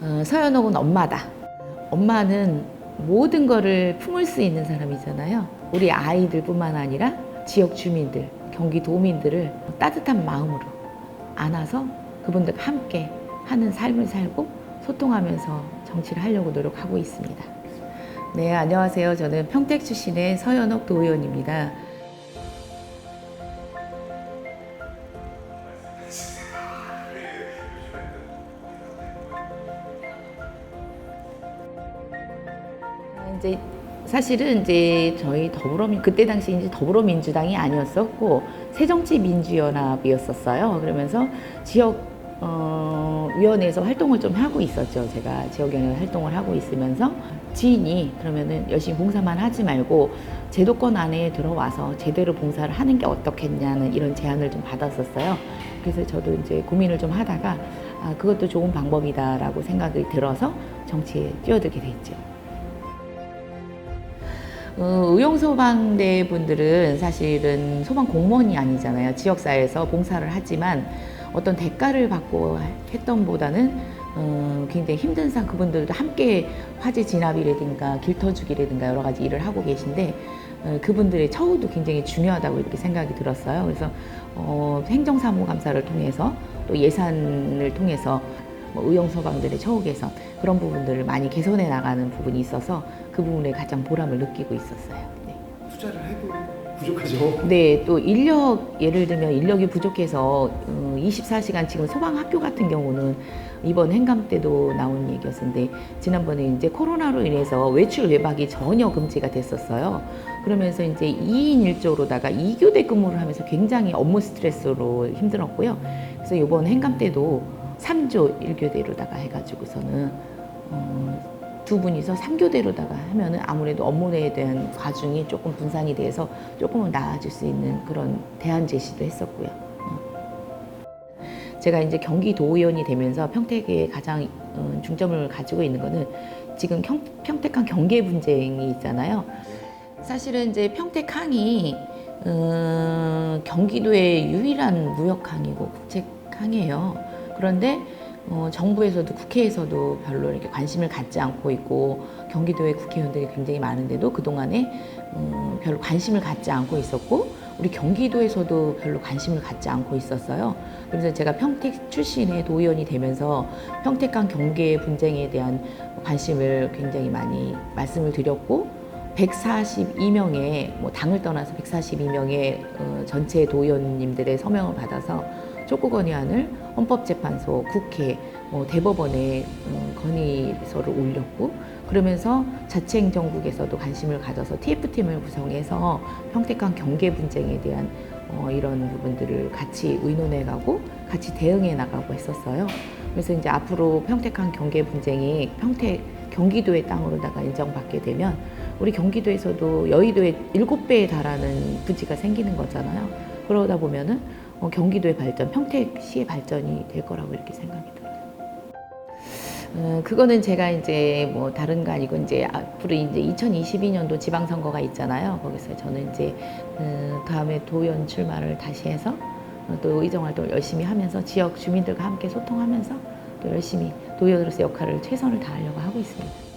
어, 서연옥은 엄마다. 엄마는 모든 거를 품을 수 있는 사람이잖아요. 우리 아이들뿐만 아니라 지역 주민들, 경기 도민들을 따뜻한 마음으로 안아서 그분들과 함께 하는 삶을 살고 소통하면서 정치를 하려고 노력하고 있습니다. 네, 안녕하세요. 저는 평택 출신의 서연옥 도의원입니다. 이제 사실은 이제 저희 더불어민 그때 당시 이제 더불어민주당이 아니었었고 새정치민주연합이었었어요. 그러면서 지역 어, 위원회에서 활동을 좀 하고 있었죠. 제가 지역위원회 활동을 하고 있으면서 지인이 그러면은 열심히 봉사만 하지 말고 제도권 안에 들어와서 제대로 봉사를 하는 게 어떻겠냐는 이런 제안을 좀 받았었어요. 그래서 저도 이제 고민을 좀 하다가 아, 그것도 좋은 방법이다라고 생각이 들어서 정치에 뛰어들게 됐죠. 어, 의용 소방대 분들은 사실은 소방 공무원이 아니잖아요. 지역사회에서 봉사를 하지만 어떤 대가를 받고 했던 보다는 어, 굉장히 힘든 상 그분들도 함께 화재 진압이라든가 길터주기라든가 여러 가지 일을 하고 계신데 어, 그분들의 처우도 굉장히 중요하다고 이렇게 생각이 들었어요. 그래서 어, 행정사무감사를 통해서 또 예산을 통해서 뭐 의용소방들의 처우 개선 그런 부분들을 많이 개선해 나가는 부분이 있어서 그 부분에 가장 보람을 느끼고 있었어요. 네. 투자를 해도 부족하죠. 네, 또 인력 예를 들면 인력이 부족해서 어, 24시간 지금 소방학교 같은 경우는 이번 행감 때도 나온 얘기였는데 지난번에 이제 코로나로 인해서 외출 외박이 전혀 금지가 됐었어요. 그러면서 이제 2인 1조로다가 2교대 근무를 하면서 굉장히 업무 스트레스로 힘들었고요. 그래서 이번 행감 때도 3조 1교대로다가 해가지고서는 어, 두 분이서 3교대로다가 하면은 아무래도 업무에 대한 과중이 조금 분산이 돼서 조금은 나아질 수 있는 그런 대안 제시도 했었고요. 어. 제가 이제 경기도의원이 되면서 평택에 가장 어, 중점을 가지고 있는 거는 지금 경- 평택항 경계 분쟁이 있잖아요. 사실은 이제 평택항이 어, 경기도의 유일한 무역항이고 국책항이에요. 그런데 어, 정부에서도 국회에서도 별로 이렇게 관심을 갖지 않고 있고 경기도의 국회의원들이 굉장히 많은데도 그 동안에 음, 별로 관심을 갖지 않고 있었고 우리 경기도에서도 별로 관심을 갖지 않고 있었어요. 그래서 제가 평택 출신의 도의원이 되면서 평택강 경계 분쟁에 대한 관심을 굉장히 많이 말씀을 드렸고 142명의 뭐 당을 떠나서 142명의 어, 전체 도의원님들의 서명을 받아서 촉구 건의안을 헌법재판소, 국회, 뭐 대법원에 음, 건의서를 올렸고 그러면서 자치행정국에서도 관심을 가져서 TF팀을 구성해서 평택강 경계 분쟁에 대한 어, 이런 부분들을 같이 의논해 가고 같이 대응해 나가고 했었어요. 그래서 이제 앞으로 평택강 경계 분쟁이 평택 경기도의 땅으로다가 인정받게 되면 우리 경기도에서도 여의도의 일곱 배에 달하는 부지가 생기는 거잖아요. 그러다 보면은 어, 경기도의 발전, 평택시의 발전이 될 거라고 이렇게 생각이 들어요. 어, 그거는 제가 이제 뭐 다른 거 아니고 이제 앞으로 이제 2022년도 지방선거가 있잖아요. 거기서 저는 이제 어, 다음에 도연 출마를 다시 해서 어, 또 의정 활동을 열심히 하면서 지역 주민들과 함께 소통하면서 또 열심히 도연으로서 역할을 최선을 다하려고 하고 있습니다.